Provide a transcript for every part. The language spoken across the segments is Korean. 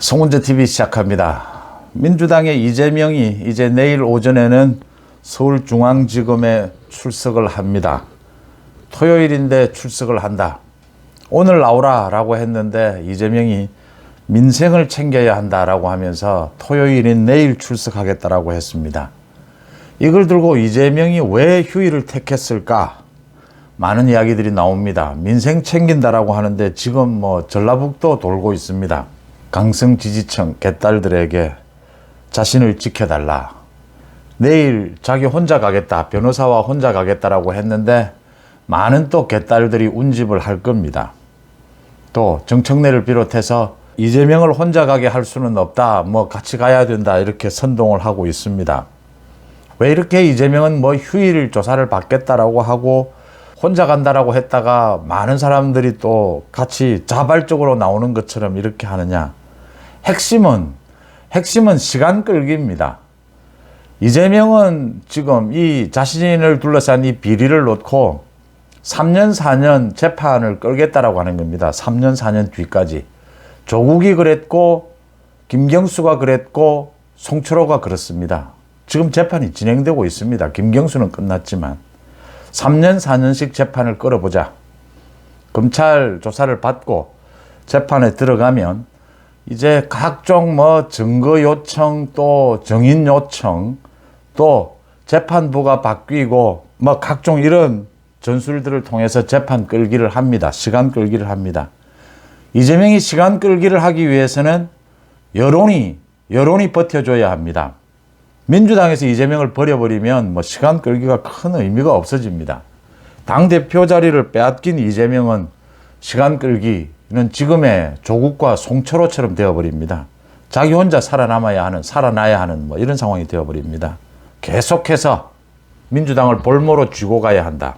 송은재 TV 시작합니다. 민주당의 이재명이 이제 내일 오전에는 서울중앙지검에 출석을 합니다. 토요일인데 출석을 한다. 오늘 나오라라고 했는데 이재명이 민생을 챙겨야 한다라고 하면서 토요일인 내일 출석하겠다라고 했습니다. 이걸 들고 이재명이 왜 휴일을 택했을까? 많은 이야기들이 나옵니다. 민생 챙긴다라고 하는데 지금 뭐 전라북도 돌고 있습니다. 강성 지지층 개딸들에게 자신을 지켜달라. 내일 자기 혼자 가겠다. 변호사와 혼자 가겠다라고 했는데 많은 또 개딸들이 운집을 할 겁니다. 또 정청래를 비롯해서 이재명을 혼자 가게 할 수는 없다. 뭐 같이 가야 된다. 이렇게 선동을 하고 있습니다. 왜 이렇게 이재명은 뭐 휴일 조사를 받겠다라고 하고 혼자 간다라고 했다가 많은 사람들이 또 같이 자발적으로 나오는 것처럼 이렇게 하느냐. 핵심은, 핵심은 시간 끌기입니다. 이재명은 지금 이 자신을 둘러싼 이 비리를 놓고 3년, 4년 재판을 끌겠다라고 하는 겁니다. 3년, 4년 뒤까지. 조국이 그랬고, 김경수가 그랬고, 송철호가 그렇습니다. 지금 재판이 진행되고 있습니다. 김경수는 끝났지만. 3년, 4년씩 재판을 끌어보자. 검찰 조사를 받고 재판에 들어가면 이제 각종 뭐 증거 요청 또 정인 요청 또 재판부가 바뀌고 뭐 각종 이런 전술들을 통해서 재판 끌기를 합니다. 시간 끌기를 합니다. 이재명이 시간 끌기를 하기 위해서는 여론이 여론이 버텨줘야 합니다. 민주당에서 이재명을 버려버리면 뭐 시간 끌기가 큰 의미가 없어집니다. 당 대표 자리를 빼앗긴 이재명은 시간 끌기 는 지금의 조국과 송철호처럼 되어버립니다. 자기 혼자 살아남아야 하는 살아나야 하는 뭐 이런 상황이 되어버립니다. 계속해서 민주당을 볼모로 쥐고 가야 한다.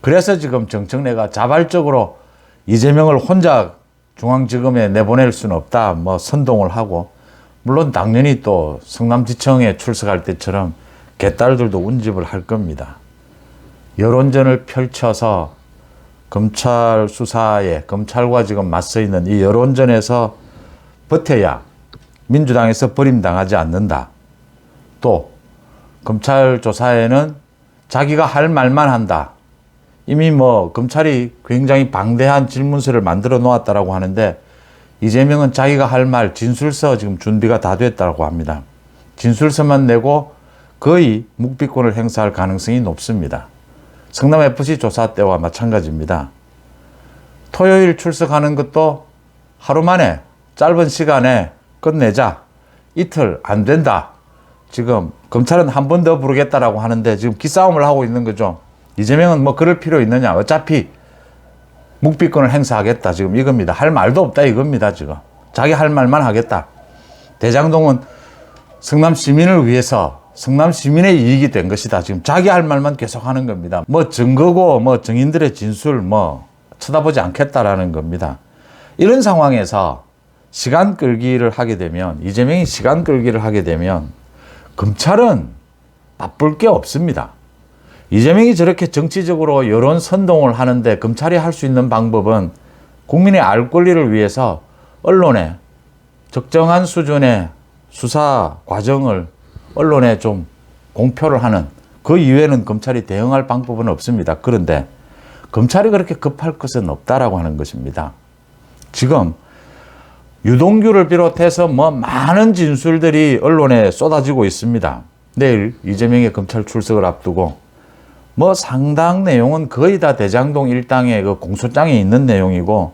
그래서 지금 정청래가 자발적으로 이재명을 혼자 중앙지검에 내보낼 수는 없다. 뭐 선동을 하고 물론 당연히 또 성남지청에 출석할 때처럼 개딸들도 운집을 할 겁니다. 여론전을 펼쳐서 검찰 수사에 검찰과 지금 맞서 있는 이 여론전에서 버텨야 민주당에서 버림당하지 않는다. 또 검찰 조사에는 자기가 할 말만 한다. 이미 뭐 검찰이 굉장히 방대한 질문서를 만들어 놓았다라고 하는데 이재명은 자기가 할 말 진술서 지금 준비가 다 됐다고 합니다. 진술서만 내고 거의 묵비권을 행사할 가능성이 높습니다. 성남FC 조사 때와 마찬가지입니다. 토요일 출석하는 것도 하루 만에 짧은 시간에 끝내자. 이틀 안 된다. 지금 검찰은 한 번 더 부르겠다라고 하는데 지금 기싸움을 하고 있는 거죠. 이재명은 뭐 그럴 필요 있느냐. 어차피 묵비권을 행사하겠다. 지금 이겁니다. 할 말도 없다. 이겁니다. 지금. 자기 할 말만 하겠다. 대장동은 성남 시민을 위해서 성남 시민의 이익이 된 것이다. 지금 자기 할 말만 계속 하는 겁니다. 뭐 증거고 뭐 증인들의 진술 뭐 쳐다보지 않겠다라는 겁니다. 이런 상황에서 시간 끌기를 하게 되면 이재명이 시간 끌기를 하게 되면 검찰은 바쁠 게 없습니다. 이재명이 저렇게 정치적으로 여론 선동을 하는데 검찰이 할 수 있는 방법은 국민의 알 권리를 위해서 언론에 적정한 수준의 수사 과정을 언론에 좀 공표를 하는 그 이외에는 검찰이 대응할 방법은 없습니다. 그런데 검찰이 그렇게 급할 것은 없다라고 하는 것입니다. 지금 유동규를 비롯해서 뭐 많은 진술들이 언론에 쏟아지고 있습니다. 내일 이재명의 검찰 출석을 앞두고 뭐 상당 내용은 거의 다 대장동 일당의 그 공소장에 있는 내용이고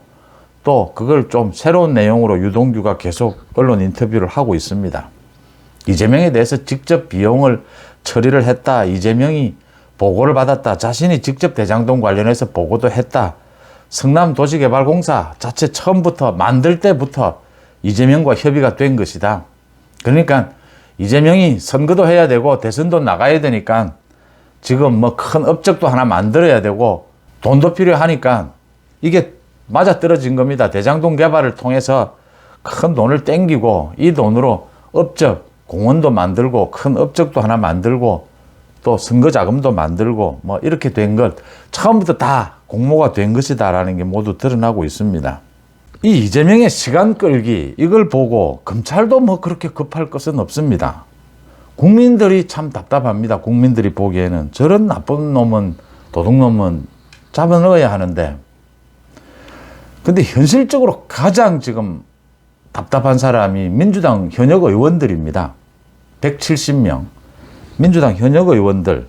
또 그걸 좀 새로운 내용으로 유동규가 계속 언론 인터뷰를 하고 있습니다. 이재명에 대해서 직접 비용을 처리를 했다. 이재명이 보고를 받았다. 자신이 직접 대장동 관련해서 보고도 했다. 성남도시개발공사 자체 처음부터 만들 때부터 이재명과 협의가 된 것이다. 그러니까 이재명이 선거도 해야 되고 대선도 나가야 되니까 지금 뭐 큰 업적도 하나 만들어야 되고 돈도 필요하니까 이게 맞아 떨어진 겁니다. 대장동 개발을 통해서 큰 돈을 땡기고 이 돈으로 업적, 공원도 만들고 큰 업적도 하나 만들고 또 선거 자금도 만들고 뭐 이렇게 된것 처음부터 다 공모가 된 것이다라는 게 모두 드러나고 있습니다. 이 이재명의 시간 끌기 이걸 보고 검찰도 뭐 그렇게 급할 것은 없습니다. 국민들이 참 답답합니다. 국민들이 보기에는 저런 나쁜 놈은 도둑놈은 잡아 넣어야 하는데 근데 현실적으로 가장 지금 답답한 사람이 민주당 현역 의원들입니다. 170명. 민주당 현역 의원들.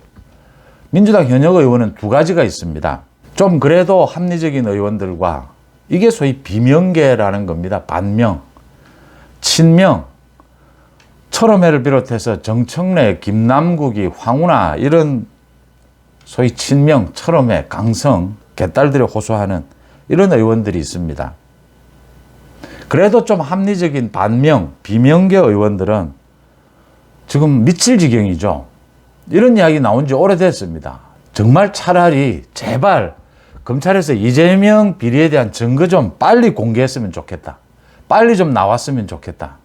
민주당 현역 의원은 두 가지가 있습니다. 좀 그래도 합리적인 의원들과 이게 소위 비명계라는 겁니다. 반명, 친명, 철험회를 비롯해서 정청래, 김남국이, 황운하 이런 소위 친명, 철험회, 강성, 개딸들이 호소하는 이런 의원들이 있습니다. 그래도 좀 합리적인 반명, 비명계 의원들은 지금 미칠 지경이죠. 이런 이야기 나온 지 오래됐습니다. 정말 차라리 제발 검찰에서 이재명 비리에 대한 증거 좀 빨리 공개했으면 좋겠다. 빨리 좀 나왔으면 좋겠다.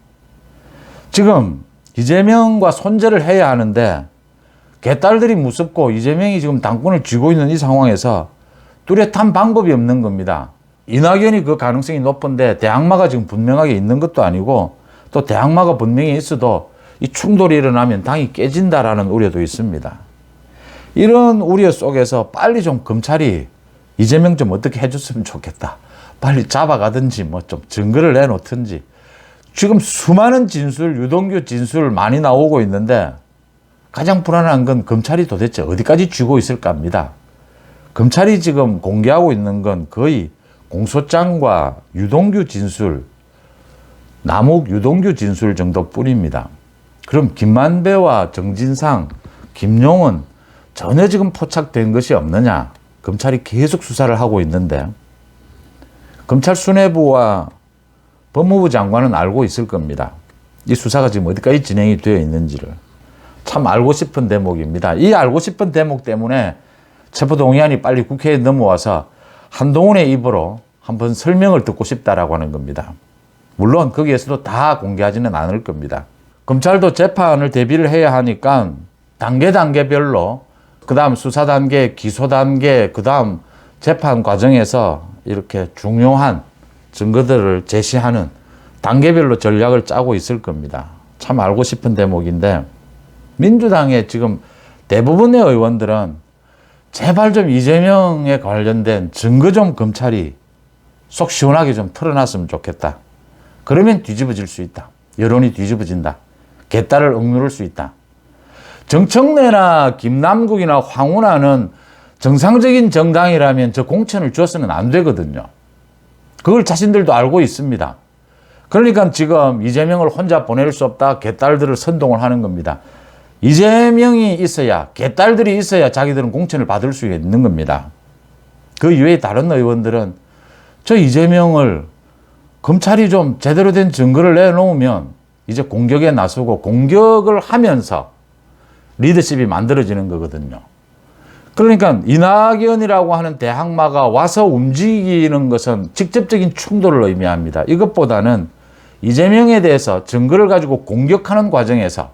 지금 이재명과 손절을 해야 하는데 개딸들이 무섭고 이재명이 지금 당권을 쥐고 있는 이 상황에서 뚜렷한 방법이 없는 겁니다. 이낙연이 그 가능성이 높은데 대항마가 지금 분명하게 있는 것도 아니고 또 대항마가 분명히 있어도 이 충돌이 일어나면 당이 깨진다라는 우려도 있습니다. 이런 우려 속에서 빨리 좀 검찰이 이재명 좀 어떻게 해줬으면 좋겠다. 빨리 잡아가든지 뭐 좀 증거를 내놓든지. 지금 수많은 진술, 유동규 진술 많이 나오고 있는데 가장 불안한 건 검찰이 도대체 어디까지 쥐고 있을까 합니다. 검찰이 지금 공개하고 있는 건 거의 공소장과 유동규 진술, 남욱 유동규 진술 정도뿐입니다. 그럼 김만배와 정진상, 김용은 전혀 지금 포착된 것이 없느냐? 검찰이 계속 수사를 하고 있는데 검찰 수뇌부와 법무부 장관은 알고 있을 겁니다. 이 수사가 지금 어디까지 진행이 되어 있는지를 참 알고 싶은 대목입니다. 이 알고 싶은 대목 때문에 체포동의안이 빨리 국회에 넘어와서 한동훈의 입으로 한번 설명을 듣고 싶다라고 하는 겁니다. 물론 거기에서도 다 공개하지는 않을 겁니다. 검찰도 재판을 대비를 해야 하니까 단계 단계별로 그 다음 수사 단계, 기소 단계, 그 다음 재판 과정에서 이렇게 중요한 증거들을 제시하는 단계별로 전략을 짜고 있을 겁니다. 참 알고 싶은 대목인데 민주당의 지금 대부분의 의원들은 제발 좀 이재명에 관련된 증거 좀 검찰이 속 시원하게 좀 털어놨으면 좋겠다. 그러면 뒤집어질 수 있다. 여론이 뒤집어진다. 개딸을 억누를 수 있다. 정청래나 김남국이나 황운하는 정상적인 정당이라면 저 공천을 줬으면 안 되거든요. 그걸 자신들도 알고 있습니다. 그러니까 지금 이재명을 혼자 보낼 수 없다. 개딸들을 선동을 하는 겁니다. 이재명이 있어야, 개딸들이 있어야 자기들은 공천을 받을 수 있는 겁니다. 그 이외에 다른 의원들은 저 이재명을 검찰이 좀 제대로 된 증거를 내놓으면 이제 공격에 나서고 공격을 하면서 리더십이 만들어지는 거거든요. 그러니까 이낙연이라고 하는 대항마가 와서 움직이는 것은 직접적인 충돌을 의미합니다. 이것보다는 이재명에 대해서 증거를 가지고 공격하는 과정에서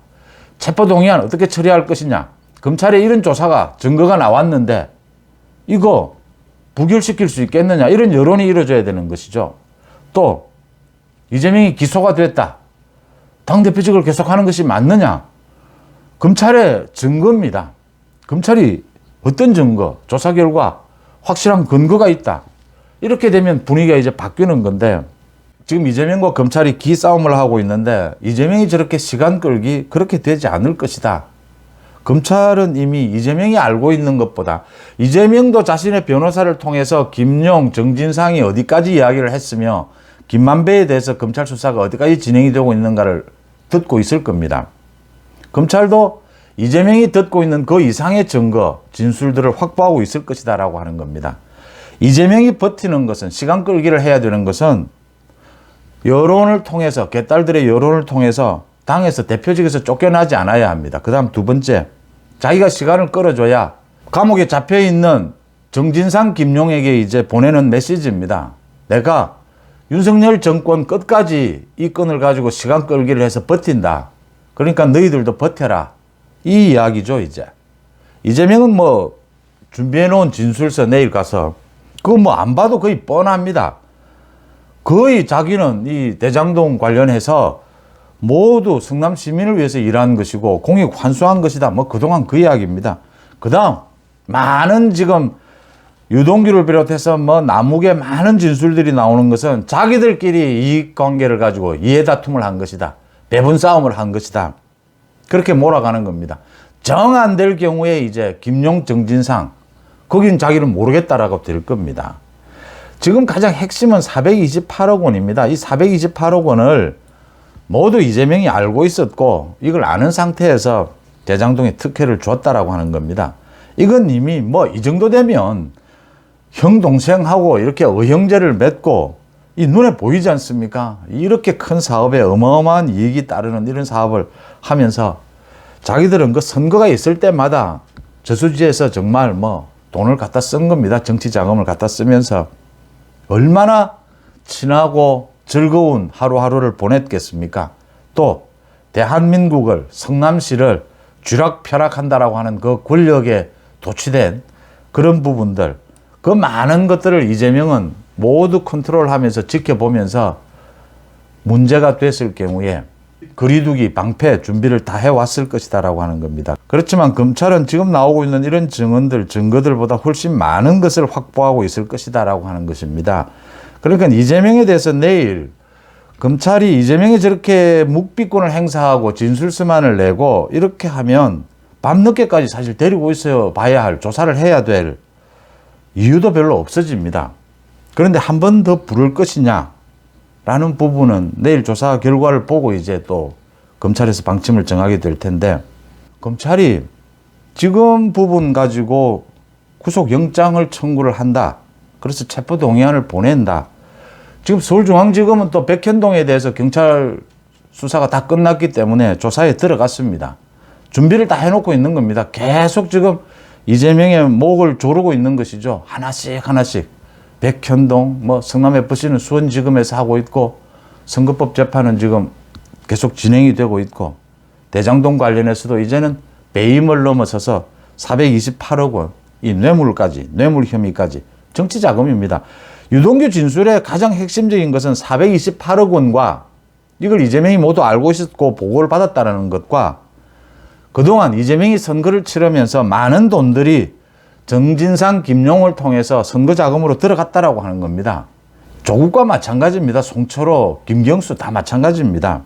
체포동의안 어떻게 처리할 것이냐. 검찰에 이런 조사가 증거가 나왔는데 이거 부결시킬 수 있겠느냐. 이런 여론이 이루어져야 되는 것이죠. 또 이재명이 기소가 됐다. 당대표직을 계속하는 것이 맞느냐. 검찰의 증거입니다. 검찰이 어떤 증거, 조사 결과, 확실한 근거가 있다. 이렇게 되면 분위기가 이제 바뀌는 건데 지금 이재명과 검찰이 기싸움을 하고 있는데 이재명이 저렇게 시간 끌기 그렇게 되지 않을 것이다. 검찰은 이미 이재명이 알고 있는 것보다 이재명도 자신의 변호사를 통해서 김용, 정진상이 어디까지 이야기를 했으며 김만배에 대해서 검찰 수사가 어디까지 진행이 되고 있는가를 듣고 있을 겁니다. 검찰도 이재명이 듣고 있는 그 이상의 증거, 진술들을 확보하고 있을 것이다라고 하는 겁니다. 이재명이 버티는 것은 시간 끌기를 해야 되는 것은 여론을 통해서 개딸들의 여론을 통해서 당에서 대표직에서 쫓겨나지 않아야 합니다. 그 다음 두 번째, 자기가 시간을 끌어줘야 감옥에 잡혀 있는 정진상 김용에게 이제 보내는 메시지입니다. 내가 윤석열 정권 끝까지 이 건을 가지고 시간 끌기를 해서 버틴다. 그러니까 너희들도 버텨라. 이 이야기죠, 이제. 이재명은 뭐 준비해 놓은 진술서 내일 가서 그거 뭐 안 봐도 거의 뻔합니다. 거의 자기는 이 대장동 관련해서 모두 성남 시민을 위해서 일한 것이고 공익 환수한 것이다. 뭐 그동안 그 이야기입니다. 그 다음 많은 지금 유동규를 비롯해서 뭐 남욱의 많은 진술들이 나오는 것은 자기들끼리 이익 관계를 가지고 이해 다툼을 한 것이다. 배분 싸움을 한 것이다. 그렇게 몰아가는 겁니다. 정 안 될 경우에 이제 김용 정진상 거긴 자기는 모르겠다라고 될 겁니다. 지금 가장 핵심은 428억 원입니다. 이 428억 원을 모두 이재명이 알고 있었고 이걸 아는 상태에서 대장동에 특혜를 줬다라고 하는 겁니다. 이건 이미 뭐 이 정도 되면 형 동생하고 이렇게 의형제를 맺고 이 눈에 보이지 않습니까? 이렇게 큰 사업에 어마어마한 이익이 따르는 이런 사업을 하면서 자기들은 그 선거가 있을 때마다 저수지에서 정말 뭐 돈을 갖다 쓴 겁니다. 정치 자금을 갖다 쓰면서 얼마나 친하고 즐거운 하루하루를 보냈겠습니까? 또 대한민국을 성남시를 쥐락펴락한다라고 하는 그 권력에 도취된 그런 부분들 그 많은 것들을 이재명은 모두 컨트롤하면서 지켜보면서 문제가 됐을 경우에 거리두기 방패 준비를 다 해왔을 것이다라고 하는 겁니다. 그렇지만 검찰은 지금 나오고 있는 이런 증언들 증거들보다 훨씬 많은 것을 확보하고 있을 것이다라고 하는 것입니다. 그러니까 이재명에 대해서 내일 검찰이 이재명이 저렇게 묵비권을 행사하고 진술서만을 내고 이렇게 하면 밤늦게까지 사실 데리고 있어요 봐야 할 조사를 해야 될 이유도 별로 없어집니다. 그런데 한 번 더 부를 것이냐 라는 부분은 내일 조사 결과를 보고 이제 또 검찰에서 방침을 정하게 될 텐데 검찰이 지금 부분 가지고 구속영장을 청구를 한다. 그래서 체포동의안을 보낸다. 지금 서울중앙지검은 또 백현동에 대해서 경찰 수사가 다 끝났기 때문에 조사에 들어갔습니다. 준비를 다 해놓고 있는 겁니다. 계속 지금 이재명의 목을 조르고 있는 것이죠. 하나씩 하나씩. 백현동, 뭐 성남 FC는 수원지검에서 하고 있고 선거법 재판은 지금 계속 진행이 되고 있고 대장동 관련해서도 이제는 배임을 넘어서서 428억 원, 이 뇌물까지, 뇌물 혐의까지 정치 자금입니다. 유동규 진술의 가장 핵심적인 것은 428억 원과 이걸 이재명이 모두 알고 있었고 보고를 받았다는 것과 그동안 이재명이 선거를 치르면서 많은 돈들이 정진상, 김용을 통해서 선거 자금으로 들어갔다라고 하는 겁니다. 조국과 마찬가지입니다. 송철호, 김경수 다 마찬가지입니다.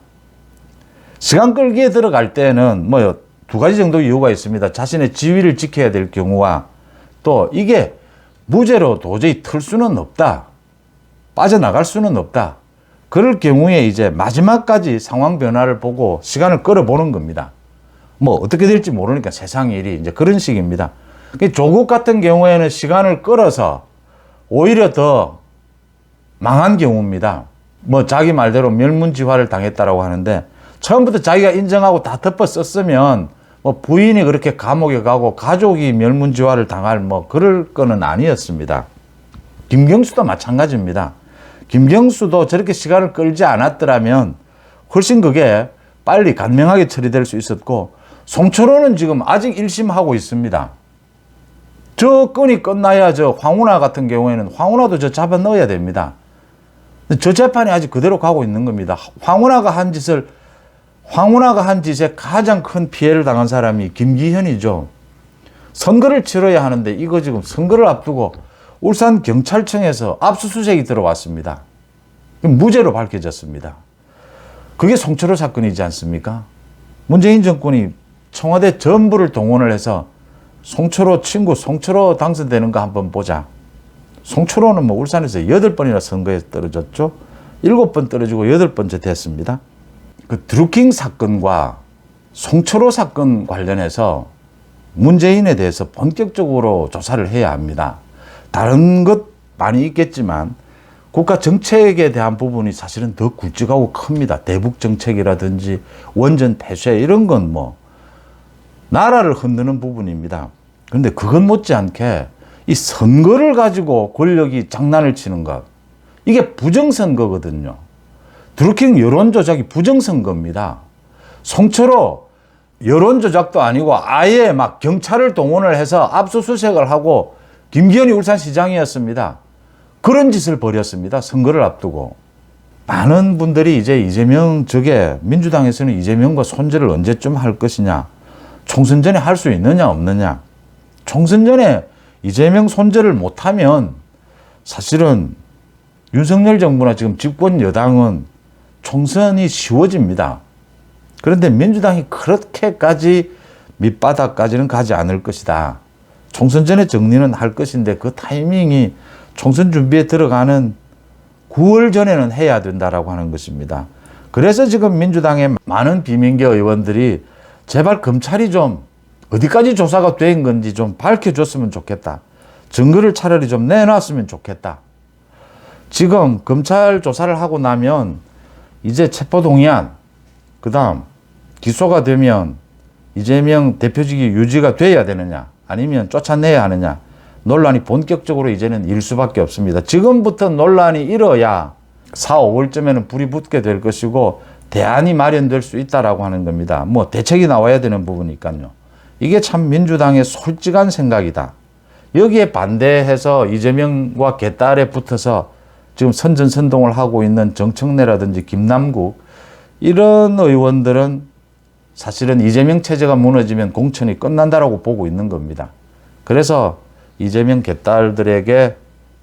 시간 끌기에 들어갈 때는 뭐 두 가지 정도 이유가 있습니다. 자신의 지위를 지켜야 될 경우와 또 이게 무죄로 도저히 틀 수는 없다. 빠져나갈 수는 없다. 그럴 경우에 이제 마지막까지 상황 변화를 보고 시간을 끌어보는 겁니다. 뭐 어떻게 될지 모르니까 세상 일이 이제 그런 식입니다. 조국 같은 경우에는 시간을 끌어서 오히려 더 망한 경우입니다. 뭐 자기 말대로 멸문지화를 당했다라고 하는데 처음부터 자기가 인정하고 다 덮어 썼으면 뭐 부인이 그렇게 감옥에 가고 가족이 멸문지화를 당할 뭐 그럴 거는 아니었습니다. 김경수도 마찬가지입니다. 김경수도 저렇게 시간을 끌지 않았더라면 훨씬 그게 빨리 간명하게 처리될 수 있었고 송철호는 지금 아직 1심하고 있습니다. 저 건이 끝나야 저 황운하 같은 경우에는 황운하도 저 잡아 넣어야 됩니다. 저 재판이 아직 그대로 가고 있는 겁니다. 황운하가 한 짓을 황운하가 한 짓에 가장 큰 피해를 당한 사람이 김기현이죠. 선거를 치러야 하는데 이거 지금 선거를 앞두고 울산 경찰청에서 압수수색이 들어왔습니다. 무죄로 밝혀졌습니다. 그게 송철호 사건이지 않습니까? 문재인 정권이 청와대 전부를 동원을 해서 송철호 친구 송철호 당선되는 거 한번 보자. 송철호는 뭐 울산에서 여덟 번이나 선거에 떨어졌죠. 일곱 번 떨어지고 여덟 번째 됐습니다. 그 드루킹 사건과 송철호 사건 관련해서 문재인에 대해서 본격적으로 조사를 해야 합니다. 다른 것 많이 있겠지만 국가 정책에 대한 부분이 사실은 더 굵직하고 큽니다. 대북 정책이라든지 원전 폐쇄 이런 건 뭐 나라를 흔드는 부분입니다. 그런데 그것 못지않게 이 선거를 가지고 권력이 장난을 치는 것 이게 부정선거거든요. 드루킹 여론조작이 부정선거입니다. 송철호 여론조작도 아니고 아예 막 경찰을 동원을 해서 압수수색을 하고 김기현이 울산시장이었습니다. 그런 짓을 벌였습니다. 선거를 앞두고. 많은 분들이 이제 이재명 저게 민주당에서는 이재명과 손절을 언제쯤 할 것이냐. 총선 전에 할 수 있느냐 없느냐. 총선 전에 이재명 손절을 못하면 사실은 윤석열 정부나 지금 집권 여당은 총선이 쉬워집니다. 그런데 민주당이 그렇게까지 밑바닥까지는 가지 않을 것이다. 총선 전에 정리는 할 것인데 그 타이밍이 총선 준비에 들어가는 9월 전에는 해야 된다라고 하는 것입니다. 그래서 지금 민주당의 많은 비민계 의원들이 제발 검찰이 좀 어디까지 조사가 된 건지 좀 밝혀줬으면 좋겠다. 증거를 차라리 좀 내놨으면 좋겠다. 지금 검찰 조사를 하고 나면 이제 체포동의안, 그 다음 기소가 되면 이재명 대표직이 유지가 돼야 되느냐, 아니면 쫓아내야 하느냐, 논란이 본격적으로 이제는 일 수밖에 없습니다. 지금부터 논란이 일어야 4, 5월쯤에는 불이 붙게 될 것이고 대안이 마련될 수 있다라고 하는 겁니다. 뭐 대책이 나와야 되는 부분이니까요. 이게 참 민주당의 솔직한 생각이다. 여기에 반대해서 이재명과 개딸에 붙어서 지금 선전선동을 하고 있는 정청래라든지 김남국 이런 의원들은 사실은 이재명 체제가 무너지면 공천이 끝난다라고 보고 있는 겁니다. 그래서 이재명 개딸들에게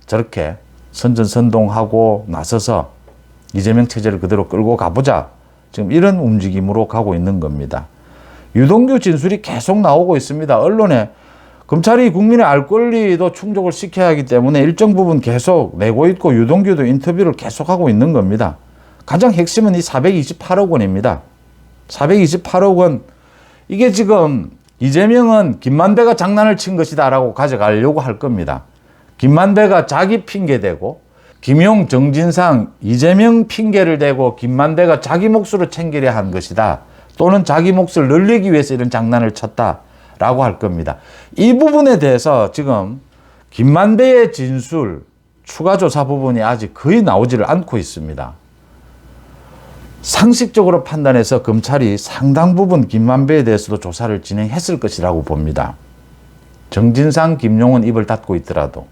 저렇게 선전선동하고 나서서 이재명 체제를 그대로 끌고 가보자. 지금 이런 움직임으로 가고 있는 겁니다. 유동규 진술이 계속 나오고 있습니다. 언론에 검찰이 국민의 알 권리도 충족을 시켜야 하기 때문에 일정 부분 계속 내고 있고 유동규도 인터뷰를 계속하고 있는 겁니다. 가장 핵심은 이 428억 원입니다. 428억 원. 이게 지금 이재명은 김만배가 장난을 친 것이다라고 가져가려고 할 겁니다. 김만배가 자기 핑계 대고 김용, 정진상, 이재명 핑계를 대고 김만배가 자기 몫으로 챙기려 한 것이다. 또는 자기 몫을 늘리기 위해서 이런 장난을 쳤다라고 할 겁니다. 이 부분에 대해서 지금 김만배의 진술 추가 조사 부분이 아직 거의 나오지를 않고 있습니다. 상식적으로 판단해서 검찰이 상당 부분 김만배에 대해서도 조사를 진행했을 것이라고 봅니다. 정진상, 김용은 입을 닫고 있더라도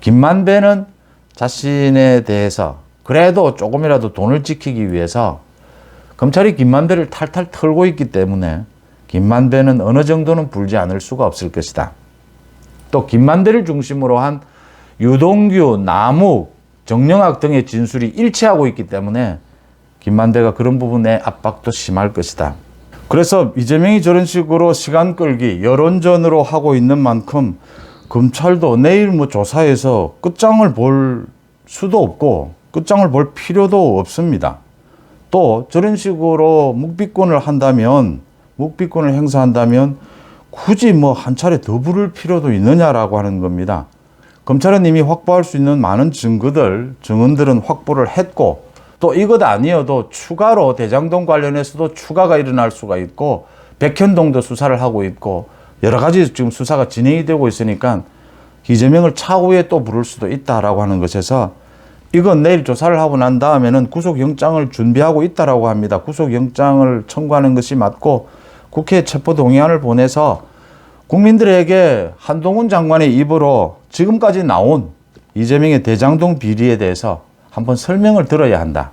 김만배는 자신에 대해서 그래도 조금이라도 돈을 지키기 위해서 검찰이 김만배를 탈탈 털고 있기 때문에 김만배는 어느 정도는 불지 않을 수가 없을 것이다. 또 김만배를 중심으로 한 유동규, 남욱, 정영학 등의 진술이 일치하고 있기 때문에 김만배가 그런 부분에 압박도 심할 것이다. 그래서 이재명이 저런 식으로 시간 끌기, 여론전으로 하고 있는 만큼 검찰도 내일 뭐 조사해서 끝장을 볼 수도 없고 끝장을 볼 필요도 없습니다. 또 저런 식으로 묵비권을 한다면 묵비권을 행사한다면 굳이 뭐 한 차례 더 부를 필요도 있느냐라고 하는 겁니다. 검찰은 이미 확보할 수 있는 많은 증거들, 증언들은 확보를 했고 또 이것 아니어도 추가로 대장동 관련해서도 추가가 일어날 수가 있고 백현동도 수사를 하고 있고 여러 가지 지금 수사가 진행이 되고 있으니까 이재명을 차후에 또 부를 수도 있다라고 하는 것에서 이건 내일 조사를 하고 난 다음에는 구속영장을 준비하고 있다라고 합니다. 구속영장을 청구하는 것이 맞고 국회 체포동의안을 보내서 국민들에게 한동훈 장관의 입으로 지금까지 나온 이재명의 대장동 비리에 대해서 한번 설명을 들어야 한다.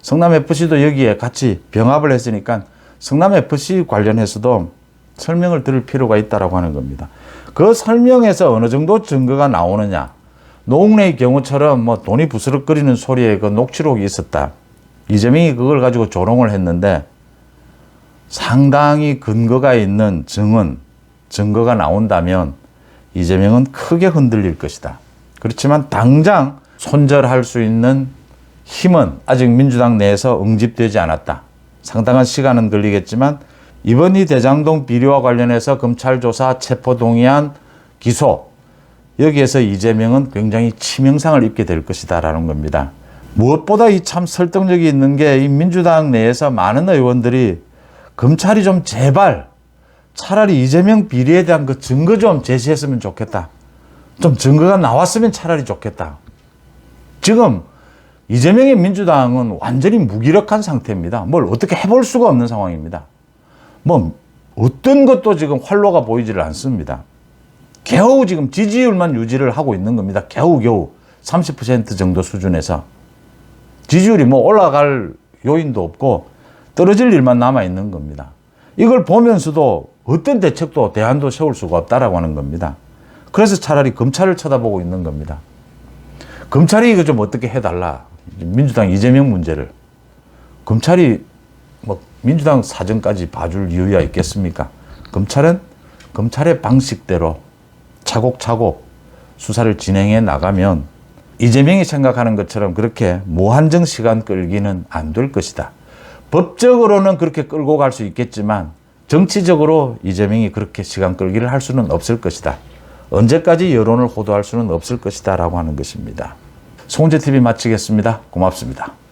성남FC도 여기에 같이 병합을 했으니까 성남FC 관련해서도 설명을 들을 필요가 있다라고 하는 겁니다. 그 설명에서 어느 정도 증거가 나오느냐. 노웅래의 경우처럼 뭐 돈이 부스럭거리는 소리에 그 녹취록이 있었다. 이재명이 그걸 가지고 조롱을 했는데 상당히 근거가 있는 증언, 증거가 나온다면 이재명은 크게 흔들릴 것이다. 그렇지만 당장 손절할 수 있는 힘은 아직 민주당 내에서 응집되지 않았다. 상당한 시간은 걸리겠지만 이번 이 대장동 비리와 관련해서 검찰 조사 체포동의안 기소 여기에서 이재명은 굉장히 치명상을 입게 될 것이다라는 겁니다. 무엇보다 이 참 설득력이 있는 게 이 민주당 내에서 많은 의원들이 검찰이 좀 제발 차라리 이재명 비리에 대한 그 증거 좀 제시했으면 좋겠다. 좀 증거가 나왔으면 차라리 좋겠다. 지금 이재명의 민주당은 완전히 무기력한 상태입니다. 뭘 어떻게 해볼 수가 없는 상황입니다. 뭐 어떤 것도 지금 활로가 보이지를 않습니다. 겨우 지금 지지율만 유지를 하고 있는 겁니다. 겨우겨우 30% 정도 수준에서. 지지율이 뭐 올라갈 요인도 없고 떨어질 일만 남아 있는 겁니다. 이걸 보면서도 어떤 대책도 대안도 세울 수가 없다라고 하는 겁니다. 그래서 차라리 검찰을 쳐다보고 있는 겁니다. 검찰이 이거 좀 어떻게 해달라. 민주당 이재명 문제를. 검찰이 뭐 민주당 사정까지 봐줄 이유야 있겠습니까? 검찰은 검찰의 방식대로 차곡차곡 수사를 진행해 나가면 이재명이 생각하는 것처럼 그렇게 무한정 시간 끌기는 안 될 것이다. 법적으로는 그렇게 끌고 갈 수 있겠지만 정치적으로 이재명이 그렇게 시간 끌기를 할 수는 없을 것이다. 언제까지 여론을 호도할 수는 없을 것이다. 라고 하는 것입니다. 송재 TV 마치겠습니다. 고맙습니다.